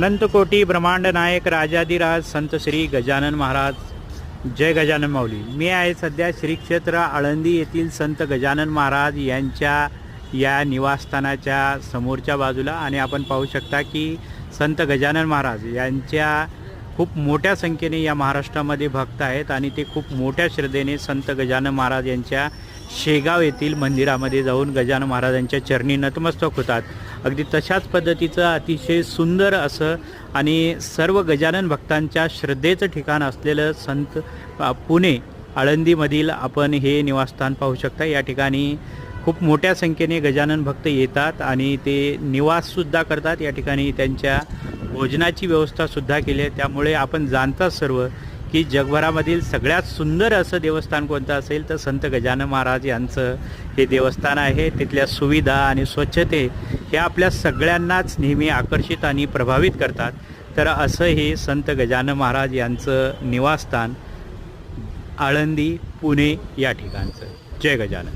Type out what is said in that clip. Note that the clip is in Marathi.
अनंतकोटी ब्रह्मांड नायक राजाधिराज संत श्री गजानन महाराज. जय गजानन माऊली. मी आहे सध्या श्री क्षेत्र आळंदी येथील संत गजानन महाराज यांच्या या निवासस्थानाच्या समोरच्या बाजूला आणि आपण पाहू शकता की संत गजानन महाराज यांच्या खूप मोठ्या संख्येने या महाराष्ट्रामध्ये भक्त आहेत आणि ते खूप मोठ्या श्रद्धेने संत गजानन महाराज यांच्या शेगाव येथील मंदिरामध्ये जाऊन गजानन महाराजांच्या चरणी नतमस्तक होतात. अगदी तशाच पद्धतीचं अतिशय सुंदर असं आणि सर्व गजानन भक्तांच्या श्रद्धेचं ठिकाण असलेलं संत पुणे आळंदीमधील आपण हे निवासस्थान पाहू शकता. या ठिकाणी खूप मोठ्या संख्येने गजानन भक्त येतात आणि ते निवाससुद्धा करतात. या ठिकाणी त्यांच्या भोजनाची व्यवस्थासुद्धा केली आहे. त्यामुळे आपण जाणताच सर्व की जगभरामधील सगळ्यात सुंदर असं देवस्थान कोणतं असेल तर संत गजानन महाराज यांचं हे देवस्थान आहे. तिथल्या सुविधा आणि स्वच्छते हे आपल्या सगळ्यांनाच नेहमी आकर्षित आणि प्रभावित करतात. तर असं हे संत गजानन महाराज यांचं निवासस्थान आळंदी पुणे या ठिकाणचं. जय गजानन.